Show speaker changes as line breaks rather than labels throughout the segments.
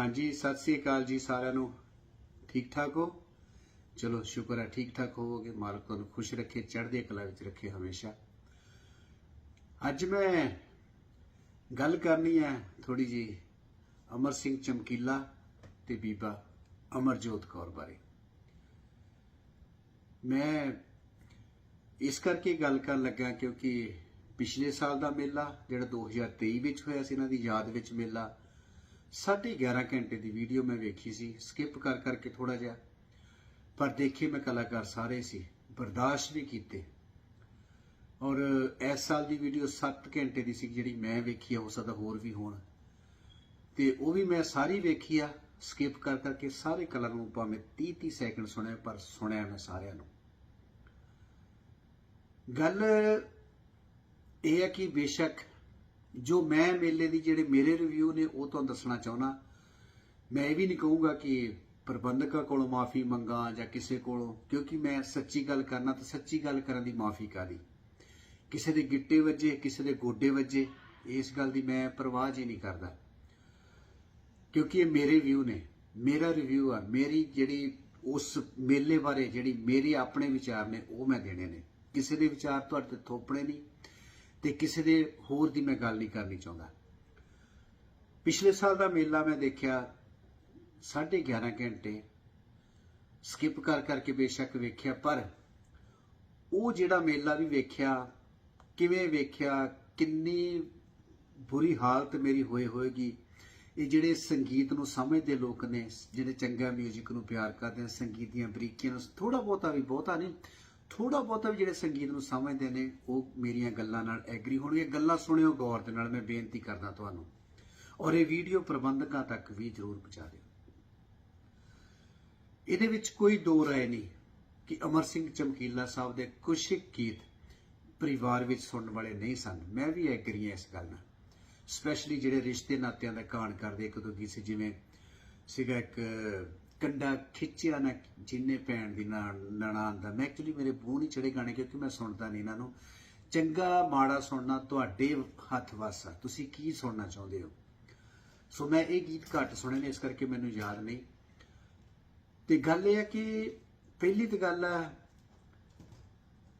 ਹਾਂਜੀ, ਸਤਿ ਸ੍ਰੀ ਅਕਾਲ ਜੀ ਸਾਰਿਆਂ ਨੂੰ। ਠੀਕ ਠਾਕ ਹੋ? ਚਲੋ, ਸ਼ੁਕਰ ਹੈ, ਠੀਕ ਠਾਕ ਹੋਵੋਗੇ। ਮਾਲਕ ਤੁਹਾਨੂੰ ਖੁਸ਼ ਰੱਖੇ, ਚੜ੍ਹਦੀ ਕਲਾ ਵਿੱਚ ਰੱਖੇ ਹਮੇਸ਼ਾ। ਅੱਜ ਮੈਂ ਗੱਲ ਕਰਨੀ ਹੈ ਥੋੜੀ ਜੀ ਅਮਰ ਸਿੰਘ ਚਮਕੀਲਾ ਤੇ ਬੀਬਾ ਅਮਰਜੋਤ ਕੌਰ ਬਾਰੇ। ਮੈਂ ਇਸ ਕਰਕੇ ਗੱਲ ਕਰਨ ਲੱਗਾ ਕਿਉਂਕਿ ਪਿਛਲੇ ਸਾਲ ਦਾ ਮੇਲਾ, ਜਿਹੜਾ 2023 ਵਿੱਚ ਹੋਇਆ ਸੀ, ਇਹਨਾਂ ਦੀ ਯਾਦ ਵਿੱਚ ਮੇਲਾ ਸਾਢੇ 11 ਘੰਟੇ ਦੀ ਵੀਡੀਓ ਮੈਂ ਵੇਖੀ ਸੀ। ਸਕਿਪ ਕਰ ਕਰਕੇ ਥੋੜਾ ਜਿਹਾ। ਪਰ ਦੇਖੇ ਮੈਂ ਕਲਾਕਾਰ ਸਾਰੇ ਸੀ। ਬਰਦਾਸ਼ਤ ਵੀ ਕੀਤੇ। ਔਰ ਇਸ ਸਾਲ ਦੀ ਵੀਡੀਓ 7 ਘੰਟੇ ਦੀ ਸੀ ਜਿਹੜੀ ਮੈਂ ਵੇਖੀ ਆ, ਹੋ ਸਕਦਾ ਹੋਰ ਵੀ ਹੋਣ। ਤੇ ਉਹ ਵੀ ਮੈਂ ਸਾਰੀ ਵੇਖੀ ਆ। ਸਕਿਪ ਕਰ ਕਰਕੇ ਸਾਰੇ ਕਲਰ ਨੂੰ ਭਾਵੇਂ 30 30 ਸੈਕਿੰਡ ਸੁਣਿਆ, ਪਰ ਸੁਣਿਆ ਮੈਂ ਸਾਰਿਆਂ ਨੂੰ। ਗੱਲ ਇਹ ਹੈ ਕਿ ਬੇਸ਼ੱਕ ਜੋ ਮੈਂ ਮੇਲੇ ਦੀ ਜਿਹੜੇ ਮੇਰੇ ਰਿਵਿਊ ਨੇ ਉਹ ਤੁਹਾਨੂੰ ਦੱਸਣਾ ਚਾਹੁੰਦਾ, ਮੈਂ ਇਹ ਵੀ ਨਹੀਂ ਕਹੂੰਗਾ ਕਿ ਪ੍ਰਬੰਧਕਾਂ ਕੋਲੋਂ ਮਾਫੀ ਮੰਗਾ ਜਾਂ ਕਿਸੇ ਕੋਲੋਂ, ਕਿਉਂਕਿ ਮੈਂ ਸੱਚੀ ਗੱਲ ਕਰਨਾ ਤਾਂ ਸੱਚੀ ਗੱਲ ਕਰਨ ਦੀ ਮਾਫੀ ਕਾਦੀ ਕਿਸੇ ਦੇ ਗਿੱਟੇ ਵੱਜੇ, ਕਿਸੇ ਦੇ ਗੋਡੇ ਵੱਜੇ, ਇਸ ਗੱਲ ਦੀ ਮੈਂ ਪਰਵਾਹ ਹੀ ਨਹੀਂ ਕਰਦਾ। ਕਿਉਂਕਿ ਇਹ ਮੇਰੇ ਵਿਊ ਨੇ, ਮੇਰਾ ਰਿਵਿਊ ਆ, ਮੇਰੀ ਜਿਹੜੀ ਉਸ ਮੇਲੇ ਬਾਰੇ ਜਿਹੜੀ ਮੇਰੇ ਆਪਣੇ ਵਿਚਾਰ ਨੇ, ਉਹ ਮੈਂ ਦੇਣੇ ਨੇ। ਕਿਸੇ ਦੇ ਵਿਚਾਰ ਤੁਹਾਡੇ ਤੇ ਥੋਪਣੇ ਨਹੀਂ ਤੇ ਕਿਸੇ ਦੇ ਹੋਰ ਦੀ ਮੈਂ ਗੱਲ ਨਹੀਂ ਕਰਨੀ ਚਾਹੁੰਦਾ। ਪਿਛਲੇ ਸਾਲ ਦਾ ਮੇਲਾ ਮੈਂ ਦੇਖਿਆ 11.5 ਘੰਟੇ ਸਕਿਪ ਕਰ ਕਰਕੇ ਬੇਸ਼ੱਕ ਵੇਖਿਆ, ਪਰ ਉਹ ਜਿਹੜਾ ਮੇਲਾ ਵੀ ਵੇਖਿਆ, ਕਿਵੇਂ ਵੇਖਿਆ, ਕਿੰਨੀ ਬੁਰੀ ਹਾਲਤ ਮੇਰੀ ਹੋਏ ਹੋਏਗੀ, ਇਹ ਜਿਹੜੇ ਸੰਗੀਤ ਨੂੰ ਸਮਝਦੇ ਲੋਕ ਨੇ, ਜਿਹੜੇ ਚੰਗਾ 뮤직 ਨੂੰ ਪਿਆਰ ਕਰਦੇ ਨੇ ਸੰਗੀਤ ਦੀਆਂ ਬਰੀਕੀਆਂ ਨੂੰ ਥੋੜਾ ਬਹੁਤਾ ਵੀ ਬਹੁਤਾ ਨਹੀਂ ਥੋੜਾ ਬਹੁਤਾ ਵੀ ਜਿਹੜੇ ਸੰਗੀਤ ਨੂੰ ਸਮਝਦੇ ਨੇ, ਉਹ ਮੇਰੀਆਂ ਗੱਲਾਂ ਨਾਲ ਐਗਰੀ ਹੋਣਗੇ। ਗੱਲਾਂ ਸੁਣਿਓ ਗੌਰ ਦੇ ਨਾਲ, ਮੈਂ ਬੇਨਤੀ ਕਰਦਾ ਤੁਹਾਨੂੰ। ਔਰ ਇਹ ਵੀਡੀਓ ਪ੍ਰਬੰਧਕਾਂ ਤੱਕ ਵੀ ਜ਼ਰੂਰ ਪਹੁੰਚਾ ਦਿਓ। ਇਹਦੇ ਵਿੱਚ ਕੋਈ ਦੋ ਰਾਏ ਨਹੀਂ ਕਿ ਅਮਰ ਸਿੰਘ ਚਮਕੀਲਾ ਸਾਹਿਬ ਦੇ ਕੁਝ ਗੀਤ ਪਰਿਵਾਰ ਵਿੱਚ ਸੁਣਨ ਵਾਲੇ ਨਹੀਂ ਸਨ। ਮੈਂ ਵੀ ਐਗਰੀ ਹਾਂ ਇਸ ਗੱਲ ਨਾਲ। ਸਪੈਸ਼ਲੀ ਜਿਹੜੇ ਰਿਸ਼ਤੇ ਨਾਤਿਆਂ ਦਾ ਕਾਣ ਕਰਦੇ ਇੱਕ ਦੋ ਗੀਤ ਸੀ, ਜਿਵੇਂ ਸੀਗਾ ਇੱਕ ਕੰਡਾ ਖਿੱਚਿਆ ਨਾ ਜਿੰਨੇ ਭੈਣ ਦੀ ਨਣਾਨ ਦਾ। ਮੈਂ ਐਕਚੁਅਲੀ ਮੇਰੇ ਮੂੰਹ ਨਹੀਂ ਚੜੇ ਗਾਣੇ ਕਿਉਂਕਿ ਮੈਂ ਸੁਣਦਾ ਨਹੀਂ ਇਹਨਾਂ ਨੂੰ। ਚੰਗਾ ਮਾੜਾ ਸੁਣਨਾ ਤੁਹਾਡੇ ਹੱਥ ਵੱਸ ਆ। ਤੁਸੀਂ ਕੀ ਸੁਣਨਾ ਚਾਹੁੰਦੇ ਹੋ? ਸੋ ਮੈਂ ਇਹ ਗੀਤ ਘੱਟ ਸੁਣੇ ਨੇ, ਇਸ ਕਰਕੇ ਮੈਨੂੰ ਯਾਦ ਨਹੀਂ। ਤੇ ਗੱਲ ਇਹ ਹੈ ਕਿ ਪਹਿਲੀ ਤਾਂ ਗੱਲ ਹੈ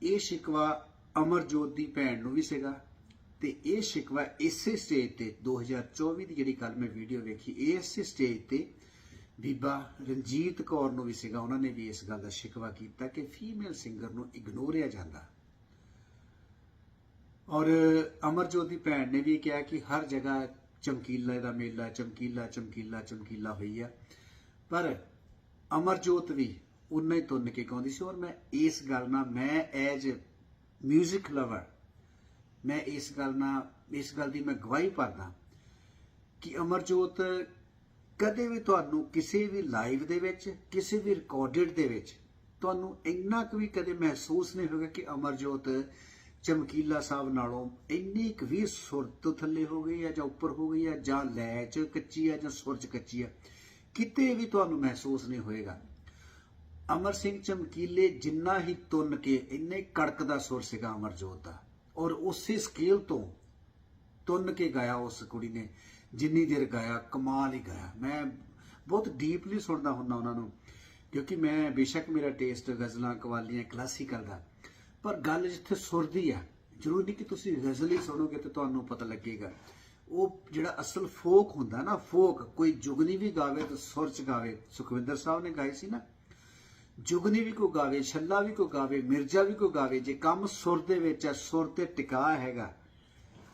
ਇਹ ਸ਼ਿਕਵਾ ਅਮਰਜੋਤ ਦੀ ਭੈਣ ਨੂੰ ਵੀ ਸੀਗਾ ਤੇ ਇਹ ਸ਼ਿਕਵਾ ਇਸੇ ਸਟੇਜ ਤੇ 2024 ਦੀ ਜਿਹੜੀ ਕੱਲ ਮੈਂ ਵੀਡੀਓ ਵੇਖੀ ਇਸੇ ਸਟੇਜ ਤੇ ਬੀਬਾ ਰਣਜੀਤ ਕੌਰ ਨੂੰ ਵੀ ਸੀਗਾ, ਉਹਨਾਂ ਨੇ ਵੀ ਇਸ ਗੱਲ ਦਾ ਸ਼ਿਕਵਾ ਕੀਤਾ ਕਿ ਫੀਮੇਲ ਸਿੰਗਰ ਨੂੰ ਇਗਨੋਰਿਆ ਜਾਂਦਾ। ਔਰ ਅਮਰਜੋਤ ਦੀ ਭੈਣ ਨੇ ਵੀ ਕਿਹਾ ਕਿ ਹਰ ਜਗ੍ਹਾ ਚਮਕੀਲਾ ਦਾ ਮੇਲਾ, ਚਮਕੀਲਾ ਚਮਕੀਲਾ ਚਮਕੀਲਾ ਹੋਈ ਆ। ਪਰ ਅਮਰਜੋਤ ਵੀ ਉਨਾ ਹੀ ਤੁੰਨ ਕੇ ਗਾਉਂਦੀ ਸੀ, ਔਰ ਮੈਂ ਇਸ ਗੱਲ ਨਾਲ, ਮੈਂ ਐਜ 뮤직 ਲਵਰ ਮੈਂ ਇਸ ਗੱਲ ਨਾਲ, ਇਸ ਗੱਲ ਦੀ ਮੈਂ ਗਵਾਹੀ ਭਰਦਾ ਕਿ ਅਮਰਜੋਤ ਕਦੇ ਵੀ ਤੁਹਾਨੂੰ ਕਿਸੇ ਵੀ ਲਾਈਵ ਦੇ ਵਿੱਚ, ਕਿਸੇ ਵੀ ਰਿਕਾਰਡਡ ਦੇ ਵਿੱਚ ਤੁਹਾਨੂੰ ਇੰਨਾ ਕੁ ਵੀ ਕਦੇ ਮਹਿਸੂਸ ਨਹੀਂ ਹੋਗਾ ਕਿ ਅਮਰਜੋਤ ਚਮਕੀਲਾ ਸਾਹਿਬ ਨਾਲੋਂ ਇੰਨੀ ਕੁ ਵੀ ਸੁਰ ਤੋਂ ਥੱਲੇ ਹੋ ਗਈ ਹੈ ਜਾਂ ਉੱਪਰ ਹੋ ਗਈ ਹੈ ਜਾਂ ਲੈ ਚ ਕੱਚੀ ਹੈ ਜਾਂ ਸੁਰ ਚ ਕੱਚੀ ਹੈ, ਕਿਤੇ ਵੀ ਤੁਹਾਨੂੰ ਮਹਿਸੂਸ ਨਹੀਂ ਹੋਏਗਾ। ਅਮਰ ਸਿੰਘ ਚਮਕੀਲੇ ਜਿੰਨਾ ਹੀ ਤੁੰਨ ਕੇ ਇੰਨੇ ਕੜਕ ਦਾ ਸੁਰ ਸੀਗਾ ਅਮਰਜੋਤ ਦਾ ਔਰ ਉਸੇ ਸਕੇਲ ਤੋਂ ਤੁੰਨ ਕੇ ਗਾਇਆ ਉਸ ਕੁੜੀ ਨੇ। ਜਿੰਨੀ ਦੇਰ ਗਾਇਆ, ਕਮਾਲ ਹੀ ਗਾਇਆ। ਮੈਂ ਬਹੁਤ ਡੀਪਲੀ ਸੁਣਦਾ ਹੁੰਦਾ ਉਹਨਾਂ ਨੂੰ, ਕਿਉਂਕਿ ਮੈਂ ਬੇਸ਼ੱਕ ਮੇਰਾ ਟੇਸਟ ਗਜ਼ਲਾਂ, ਕਵਾਲੀਆਂ ਕਲਾਸੀਕਲ ਦਾ ਪਰ ਗੱਲ ਜਿੱਥੇ ਸੁਰ ਦੀ ਆ, ਜ਼ਰੂਰੀ ਨਹੀਂ ਕਿ ਤੁਸੀਂ ਗਜ਼ਲ ਹੀ ਸੁਣੋਗੇ ਤੇ ਤੁਹਾਨੂੰ ਪਤਾ ਲੱਗੇਗਾ। ਉਹ ਜਿਹੜਾ ਅਸਲ ਫੋਕ ਹੁੰਦਾ ਨਾ ਫੋਕ ਕੋਈ ਜੁਗਨੀ ਵੀ ਗਾਵੇ ਤੇ ਸੁਰ ਚ ਗਾਵੇ। ਸੁਖਵਿੰਦਰ ਸਾਹਿਬ ਨੇ ਗਾਈ ਸੀ ਨਾ। ਜੁਗਨੀ ਵੀ ਕੋ ਗਾਵੇ, ਛੱਲਾ ਵੀ ਕੋ ਗਾਵੇ, ਮਿਰਜ਼ਾ ਵੀ ਕੋ ਗਾਵੇ, ਜੇ ਕੰਮ ਸੁਰ ਦੇ ਵਿੱਚ ਹੈ ਸੁਰ ਤੇ ਟਿਕਾ ਹੈਗਾ,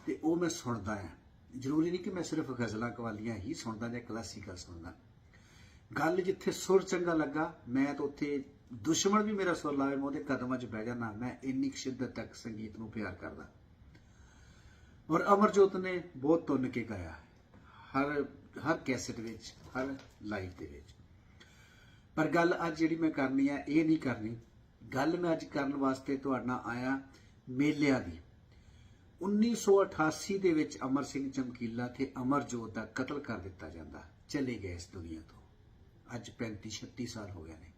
ਤੇ ਉਹ ਮੈਂ ਸੁਣਦਾ ਆ। ਜ਼ਰੂਰੀ ਨਹੀਂ ਕਿ ਮੈਂ ਸਿਰਫ ਗਜ਼ਲਾਂ ਕਵਾਲੀਆਂ ਹੀ ਸੁਣਦਾ ਜਾਂ ਕਲਾਸੀਕਲ ਸੁਣਦਾ। ਗੱਲ ਜਿੱਥੇ ਸੁਰ ਚੰਗਾ ਲੱਗਾ, ਮੈਂ ਤਾਂ ਉੱਥੇ ਦੁਸ਼ਮਣ ਵੀ ਮੇਰਾ ਸੁਰ ਲਾਵੇ, ਮੈਂ ਉਹਦੇ ਕਦਮਾਂ 'ਚ ਬਹਿ ਜਾਣਾ ਮੈਂ ਇੰਨੀ ਕੁ ਸ਼ਿੱਦਤ ਤੱਕ ਸੰਗੀਤ ਨੂੰ ਪਿਆਰ ਕਰਦਾ। ਔਰ ਅਮਰਜੋਤ ਨੇ ਬਹੁਤ ਤੁੰਨ ਕੇ ਗਾਇਆ ਹਰ ਹਰ ਕੈਸਟ ਵਿੱਚ, ਹਰ ਲਾਈਵ ਦੇ ਵਿੱਚ। ਪਰ ਗੱਲ ਅੱਜ ਜਿਹੜੀ ਮੈਂ ਕਰਨੀ ਆ ਇਹ ਨਹੀਂ ਕਰਨੀ। ਗੱਲ ਮੈਂ ਅੱਜ ਕਰਨ ਵਾਸਤੇ ਤੁਹਾਡੇ ਨਾਲ ਆਇਆ ਮੇਲਿਆਂ ਦੀ। 1988 ਦੇ ਵਿੱਚ ਅਮਰ ਸਿੰਘ ਚਮਕੀਲਾ ਤੇ ਅਮਰਜੋਤ ਦਾ ਕਤਲ ਕਰ ਦਿੱਤਾ ਜਾਂਦਾ। ਚਲੇ ਗਏ ਇਸ ਦੁਨੀਆ ਤੋਂ। ਅੱਜ 35 36 ਸਾਲ ਹੋ ਗਏ ਨੇ।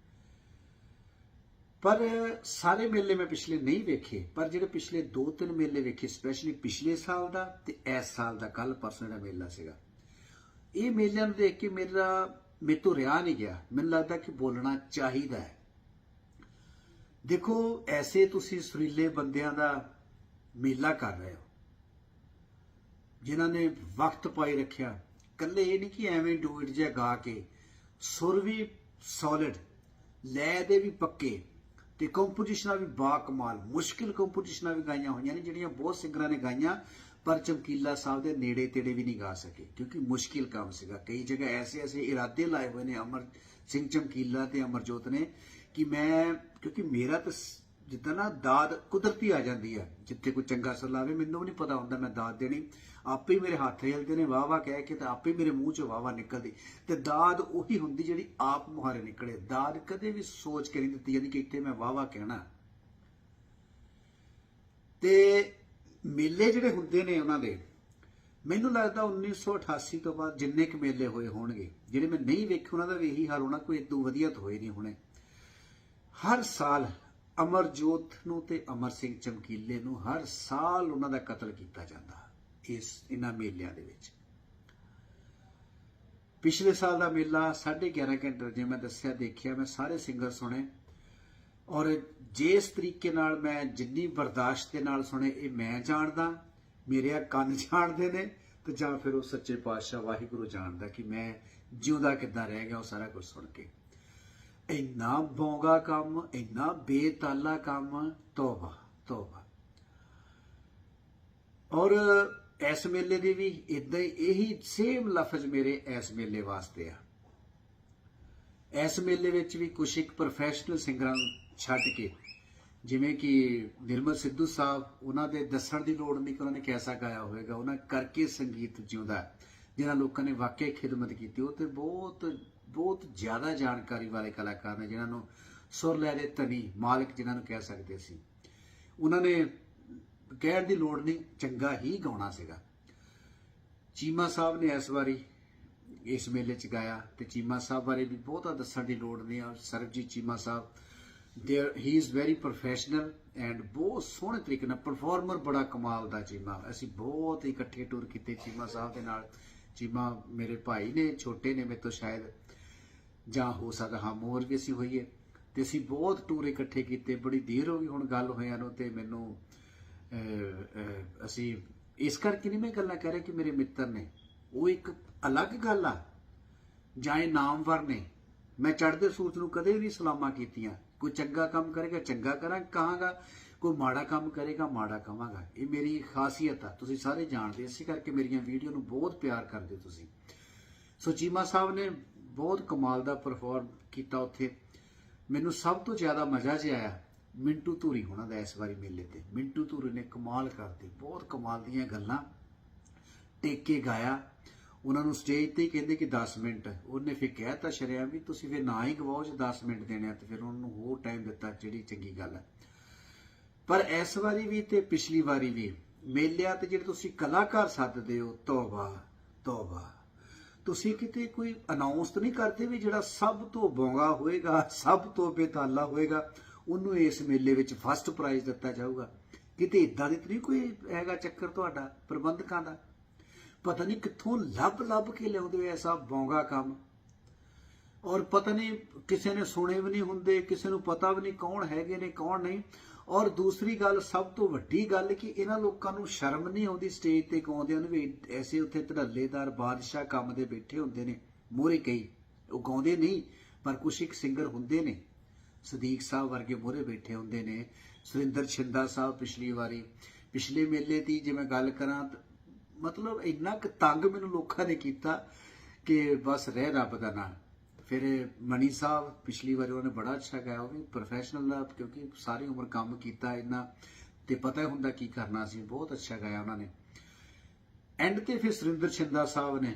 ਪਰ ਸਾਰੇ ਮੇਲੇ ਮੈਂ ਪਿਛਲੇ ਨਹੀਂ ਵੇਖੇ। ਪਰ ਜਿਹੜੇ ਪਿਛਲੇ 2-3 ਮੇਲੇ ਵੇਖੇ ਸਪੈਸ਼ਲੀ ਪਿਛਲੇ ਸਾਲ ਦਾ ਤੇ ਇਸ ਸਾਲ ਦਾ ਕੱਲ ਪਰਸੋਂ ਦਾ ਮੇਲਾ ਸੀਗਾ। ਇਹ ਮੇਲਿਆਂ ਨੂੰ ਦੇਖ ਕੇ ਮੇਰਾ, ਮੇਰੇ ਤੋਂ ਰਿਹਾ ਨਹੀਂ ਗਿਆ। ਮੈਨੂੰ ਲੱਗਦਾ ਕਿ ਬੋਲਣਾ ਚਾਹੀਦਾ ਹੈ। ਦੇਖੋ, ਐਸੇ ਤੁਸੀਂ ਸੁਰੀਲੇ ਬੰਦਿਆਂ ਦਾ ਮੇਲਾ ਕਰ ਰਹੇ ਹੋ। ਜਿਨ੍ਹਾਂ ਨੇ ਵਕਤ ਪਾਈ ਰੱਖਿਆ। ਕੱਲੇ ਇਹ ਨਹੀਂ ਕਿ ਐਵੇਂ ਡੂਇਟ ਜਿਹਾ ਗਾ ਕੇ ਸੁਰ ਵੀ ਸੋਲਿਡ ਲੈ ਦੇ ਵੀ ਪੱਕੇ ਤੇ ਕੰਪੋਜੀਸ਼ਨਾਂ ਵੀ ਬਾ ਕਮਾਲ, ਮੁਸ਼ਕਿਲ ਕੰਪੋਜੀਸ਼ਨਾਂ ਵੀ ਗਾਈਆਂ ਹੋਈਆਂ ਨੇ, ਜਿਹੜੀਆਂ ਬਹੁਤ ਸਿੰਗਰਾਂ ਨੇ ਗਾਈਆਂ, ਪਰ ਚਮਕੀਲਾ ਸਾਹਿਬ ਦੇ ਨੇੜੇ ਤੇੜੇ ਵੀ ਨਹੀਂ ਗਾ ਸਕੇ, ਕਿਉਂਕਿ ਮੁਸ਼ਕਿਲ ਕੰਮ ਸੀਗਾ। ਕਈ ਜਗ੍ਹਾ ਐਸੇ ਐਸੇ ਇਰਾਦੇ ਲਾਏ ਹੋਏ ਨੇ ਅਮਰ ਸਿੰਘ ਚਮਕੀਲਾ ਤੇ ਅਮਰਜੋਤ ਨੇ ਕਿ ਮੈਂ, ਕਿਉਂਕਿ ਮੇਰਾ ਤਾਂ ਜਿੱਦਾਂ ਨਾ ਦਾਦ ਕੁਦਰਤੀ ਆ ਜਾਂਦੀ ਆ, ਜਿੱਥੇ ਕੋਈ ਚੰਗਾ ਸਰ ਲਾਵੇ, ਮੈਨੂੰ ਵੀ ਨਹੀਂ ਪਤਾ ਹੁੰਦਾ ਮੈਂ ਦਾਦ ਦੇਣੀ। ਆਪੇ ਹੀ ਮੇਰੇ ਹੱਥ ਹਿਲਦੇ ਨੇ ਵਾਹ ਵਾਹ ਕਹਿ ਕੇ ਤਾਂ ਆਪੇ ਮੇਰੇ ਮੂੰਹ ਚੋਂ ਵਾਹ ਨਿਕਲਦੀ। ਤੇ ਦਾਦ ਉਹੀ ਹੁੰਦੀ ਜਿਹੜੀ ਆਪ ਮੁਹਾਰੇ ਨਿਕਲੇ। ਦਾਦ ਕਦੇ ਵੀ ਸੋਚ ਕੇ ਨਹੀਂ ਦਿੱਤੀ ਜਾਂਦੀ ਕਿ ਇੱਥੇ ਮੈਂ ਵਾਹ ਵਾਹ ਕਹਿਣਾ। ਤੇ ਮੇਲੇ ਜਿਹੜੇ ਹੁੰਦੇ ਨੇ ਉਹਨਾਂ ਦੇ, ਮੈਨੂੰ ਲੱਗਦਾ 1988 ਤੋਂ ਬਾਅਦ ਜਿੰਨੇ ਕੁ ਮੇਲੇ ਹੋਏ ਹੋਣਗੇ, ਜਿਹੜੇ ਮੈਂ ਨਹੀਂ ਵੇਖੇ, ਉਹਨਾਂ ਦਾ ਵੀ ਇਹੀ ਹਾਲ ਹੋਣਾ, ਕੋਈ ਇਦੋਂ ਵਧੀਆ ਤਾਂ ਹੋਏ ਨਹੀਂ ਹੋਣੇ। ਹਰ ਸਾਲ ਅਮਰਜੋਤ ਨੂੰ ਤੇ ਅਮਰ ਸਿੰਘ ਚਮਕੀਲੇ ਨੂੰ ਹਰ ਸਾਲ ਉਹਨਾਂ ਦਾ ਕਤਲ ਕੀਤਾ ਜਾਂਦਾ ਇਸ, ਇਹਨਾਂ ਮੇਲਿਆਂ ਦੇ ਵਿੱਚ। ਪਿਛਲੇ ਸਾਲ ਦਾ ਮੇਲਾ 11.5 ਘੰਟੇ ਜੇ ਮੈਂ ਦੱਸਿਆ, ਦੇਖਿਆ, ਮੈਂ ਸਾਰੇ ਸਿੰਗਰ ਸੁਣੇ। ਔਰ ਜਿਸ ਤਰੀਕੇ ਨਾਲ ਮੈਂ ਜਿੰਨੀ ਬਰਦਾਸ਼ਤ ਦੇ ਨਾਲ ਸੁਣੇ, ਇਹ ਮੈਂ ਜਾਣਦਾ, ਮੇਰੇ ਆ ਕੰਨ ਜਾਣਦੇ ਨੇ, ਤੇ ਜਾਂ ਫਿਰ ਉਹ ਸੱਚੇ ਪਾਤਸ਼ਾਹ ਵਾਹਿਗੁਰੂ ਜਾਣਦਾ ਕਿ ਮੈਂ ਜਿਉਂਦਾ ਕਿੱਦਾਂ ਰਹਿ ਗਿਆ, ਉਹ ਸਾਰਾ ਕੁਝ ਸੁਣ ਕੇ। ਇੰਨਾ ਬੌਂਗਾ ਕੰਮ, ਇੰਨਾ ਬੇਤਾਲਾ ਕੰਮ, ਤੋਬਾ ਤੋਬਾ ਔਰ ਇਸ ਮੇਲੇ ਦੀ ਵੀ ਇਦਾਂ ਹੀ, ਇਹੀ ਸੇਮ ਲਫ਼ਜ਼ ਮੇਰੇ ਇਸ ਮੇਲੇ ਵਾਸਤੇ ਆ ਇਸ ਮੇਲੇ ਵਿੱਚ ਵੀ ਕੁਝ ਇੱਕ ਪ੍ਰੋਫੈਸ਼ਨਲ ਸਿੰਗਰਾਂ ਨੂੰ ਛੱਡ ਕੇ, ਜਿਵੇਂ ਕਿ ਨਿਰਮਲ ਸਿੱਧੂ ਸਾਹਿਬ, ਉਹਨਾਂ ਦੇ ਦੱਸਣ ਦੀ ਲੋੜ ਨਹੀਂ ਕਿ ਉਹਨਾਂ ਨੇ ਕਿਹਦਾ ਗਾਇਆ ਹੋਵੇਗਾ, ਉਹਨਾਂ ਕਰਕੇ ਸੰਗੀਤ ਜਿਉਂਦਾ ਹੈ। ਜਿਹਨਾਂ ਲੋਕਾਂ ਨੇ ਵਾਕਿਆ ਖਿਦਮਤ ਕੀਤੀ, ਉਹ ਤੇ ਬਹੁਤ ਬਹੁਤ ਜ਼ਿਆਦਾ ਜਾਣਕਾਰੀ ਵਾਲੇ ਕਲਾਕਾਰ ਨੇ ਜਿਨ੍ਹਾਂ ਨੂੰ ਸੁਰ ਲੈ ਦੇ ਧਨੀ ਮਾਲਕ ਜਿਨ੍ਹਾਂ ਨੂੰ ਕਹਿ ਸਕਦੇ ਸੀ। ਉਹਨਾਂ ਨੇ ਕਹਿਣ ਦੀ ਲੋੜ ਨਹੀਂ, ਚੰਗਾ ਹੀ ਗਾਉਣਾ ਸੀਗਾ। ਚੀਮਾ ਸਾਹਿਬ ਨੇ ਇਸ ਵਾਰੀ ਇਸ ਮੇਲੇ 'ਚ ਗਾਇਆ ਤੇ ਚੀਮਾ ਸਾਹਿਬ ਬਾਰੇ ਵੀ ਬਹੁਤਾ ਦੱਸਣ ਦੀ ਲੋੜ ਨਹੀਂ ਆ। Sarabjeet Cheema Sahib there he is very professional and ਬਹੁਤ ਸੋਹਣੇ ਤਰੀਕੇ ਨਾਲ ਪਰਫਾਰਮਰ ਬੜਾ ਕਮਾਲ ਦਾ ਚੀਮਾ। ਅਸੀਂ ਬਹੁਤ ਇਕੱਠੇ ਟੂਰ ਕੀਤੇ ਚੀਮਾ ਸਾਹਿਬ ਦੇ ਨਾਲ। ਚੀਮਾ ਮੇਰੇ ਭਾਈ ਨੇ, ਛੋਟੇ ਨੇ ਮੇਰੇ ਤੋਂ ਸ਼ਾਇਦ ਜਾਂ ਹੋ ਸਕਦਾ ਹਾਂ ਮੋਰ ਵੀ ਅਸੀਂ ਹੋਈਏ। ਤੇ ਅਸੀਂ ਬਹੁਤ ਟੂਰ ਇਕੱਠੇ ਕੀਤੇ, ਬੜੀ ਦੇਰ ਹੋ ਗਈ ਹੁਣ ਗੱਲ ਹੋਇਆਂ ਨੂੰ ਤੇ ਮੈਨੂੰ ਅਸੀਂ ਇਸ ਕਰਕੇ ਨਹੀਂ ਮੈਂ ਗੱਲਾਂ ਕਰ ਰਿਹਾ ਕਿ ਮੇਰੇ ਮਿੱਤਰ ਨੇ, ਉਹ ਇੱਕ ਅਲੱਗ ਗੱਲ ਆ, ਜਾਂ ਇਹ ਨਾਮਵਰ ਨੇ। ਮੈਂ ਚੜ੍ਹਦੇ ਸੂਰਜ ਨੂੰ ਕਦੇ ਵੀ ਸਲਾਮਾਂ ਕੀਤੀਆਂ। ਕੋਈ ਚੰਗਾ ਕੰਮ ਕਰੇਗਾ, ਚੰਗਾ ਕਰਾਂ, ਕਹਾਂਗਾ, ਕੋਈ ਮਾੜਾ ਕੰਮ ਕਰੇਗਾ, ਮਾੜਾ ਕਹਾਂਗਾ ਇਹ ਮੇਰੀ ਖਾਸੀਅਤ ਆ। ਤੁਸੀਂ ਸਾਰੇ ਜਾਣਦੇ ਇਸੇ ਕਰਕੇ ਮੇਰੀਆਂ ਵੀਡੀਓ ਨੂੰ ਬਹੁਤ ਪਿਆਰ ਕਰਦੇ ਹੋ ਤੁਸੀਂ। ਸੋ ਚੀਮਾ ਸਾਹਿਬ ਨੇ ਬਹੁਤ ਕਮਾਲ ਦਾ ਪਰਫਾਰਮ ਕੀਤਾ ਉੱਥੇ। ਮੈਨੂੰ ਸਭ ਤੋਂ ਜ਼ਿਆਦਾ ਮਜ਼ਾ ਜਿਹਾ ਆਇਆ ਮਿੰਟੂ ਧੂਰੀ ਹੋਣਾ ਦਾ ਇਸ ਵਾਰੀ ਮੇਲੇ ਤੇ। ਮਿੰਟੂ ਧੂਰੀ ਨੇ ਕਮਾਲ ਕਰਤੀ, ਬਹੁਤ ਕਮਾਲ ਦੀਆਂ ਗੱਲਾਂ। ਟੇਕੇ ਗਾਇਆ, ਉਹਨਾਂ ਨੂੰ ਸਟੇਜ ਤੇ ਕਹਿੰਦੇ ਕਿ 10 ਮਿੰਟ। ਉਹਨੇ ਫਿਰ ਕਹਿਤਾ ਸ਼ਰਿਆ ਵੀ ਤੁਸੀਂ ਫਿਰ ਨਾ ਹੀ ਗਵਾਓ ਜੇ 10 ਮਿੰਟ ਦੇਣੇ ਆ ਤੇ ਫਿਰ ਨੂੰ ਹੋਰ ਟਾਈਮ ਦਿੱਤਾ, ਜਿਹੜੀ ਚੰਗੀ ਗੱਲ ਹੈ ਪਰ ਇਸ ਵਾਰੀ ਵੀ ਤੇ ਪਿਛਲੀ ਵਾਰੀ ਵੀ ਮੇਲਿਆਂ ਤੇ ਜਿਹੜੇ ਤੁਸੀਂ ਕਲਾਕਾਰ ਸੱਦਦੇ ਹੋ, ਤੌਬਾ ਤੌਬਾ। ਤੁਸੀਂ ਕਿਤੇ ਕੋਈ ਅਨਾਉਂਸ ਤਾਂ ਨਹੀਂ ਕਰਦੇ ਵੀ ਜਿਹੜਾ ਸਭ ਤੋਂ ਬੋਂਗਾ ਹੋਏਗਾ, ਸਭ ਤੋਂ ਬੇਤਾਲਾ ਹੋਏਗਾ, ਉਹਨੂੰ ਇਸ ਮੇਲੇ ਵਿੱਚ ਫਸਟ ਪ੍ਰਾਈਜ਼ ਦਿੱਤਾ ਜਾਊਗਾ। ਕਿਤੇ ਇਦਾਂ ਦੀ ਤਾਂ ਨਹੀਂ ਕੋਈ ਹੈਗਾ ਚੱਕਰ ਤੁਹਾਡਾ, ਪ੍ਰਬੰਧਕਾਂ ਦਾ? ਪਤਾ ਨਹੀਂ ਕਿੱਥੋਂ ਲੱਭ ਲੱਭ ਕੇ ਲਿਆਉਂਦੇ ਹੋ ਐਸਾ ਬੋਂਗਾ ਕੰਮ। ਔਰ ਪਤਾ ਨਹੀਂ ਕਿਸੇ ਨੇ ਸੁਣੇ ਵੀ ਨਹੀਂ ਹੁੰਦੇ, ਕਿਸੇ ਨੂੰ ਪਤਾ ਵੀ ਨਹੀਂ ਕੌਣ ਹੈਗੇ ਨੇ, ਕੌਣ ਨਹੀਂ। ਔਰ ਦੂਸਰੀ ਗੱਲ, ਸਭ ਤੋਂ ਵੱਡੀ ਗੱਲ ਕਿ ਇਹਨਾਂ ਲੋਕਾਂ ਨੂੰ ਸ਼ਰਮ ਨਹੀਂ ਆਉਂਦੀ ਸਟੇਜ ਤੇ ਗਾਉਂਦਿਆਂ ਨੂੰ ਵੀ ਐਸੇ ਉੱਥੇ ਧੜੱਲੇਦਾਰ ਬਾਦਸ਼ਾਹ ਕੰਮ ਦੇ ਬੈਠੇ ਹੁੰਦੇ ਨੇ ਮੋਰੇ ਕਈ। ਉਹ ਗਾਉਂਦੇ ਨਹੀਂ, ਪਰ ਕੁਛ ਇੱਕ ਸਿੰਗਰ ਹੁੰਦੇ ਨੇ, ਸਦੀਕ ਸਾਹਿਬ ਵਰਗੇ ਮੋਰੇ ਬੈਠੇ ਹੁੰਦੇ ਨੇ, ਸੁਰਿੰਦਰ ਛਿੰਦਾ ਸਾਹਿਬ ਪਿਛਲੀ ਵਾਰੀ। ਪਿਛਲੇ ਮੇਲੇ ਦੀ ਜੇ ਮੈਂ ਗੱਲ ਕਰਾਂ ਤਾਂ ਮਤਲਬ ਇੰਨਾ ਕੁ ਤੰਗ ਮੈਨੂੰ ਲੋਕਾਂ ਨੇ ਕੀਤਾ ਕਿ ਬਸ ਰਹਿ ਰੱਬ ਦਾ ਨਾਂ। ਫਿਰ ਮਣੀ ਸਾਹਿਬ ਪਿਛਲੀ ਵਾਰ ਉਹਨੇ ਬੜਾ ਅੱਛਾ ਗਾਇਆ ਉਹ ਵੀ ਪ੍ਰੋਫੈਸ਼ਨਲ ਦਾ, ਕਿਉਂਕਿ ਸਾਰੀ ਉਮਰ ਕੰਮ ਕੀਤਾ ਇੰਨਾ, ਤੇ ਪਤਾ ਹੀ ਹੁੰਦਾ ਕੀ ਕਰਨਾ ਸੀ, ਬਹੁਤ ਅੱਛਾ ਗਾਇਆ ਉਹਨਾਂ ਨੇ। ਐਂਡ ਤੇ ਫਿਰ ਸੁਰਿੰਦਰ ਛਿੰਦਾ ਸਾਹਿਬ ਨੇ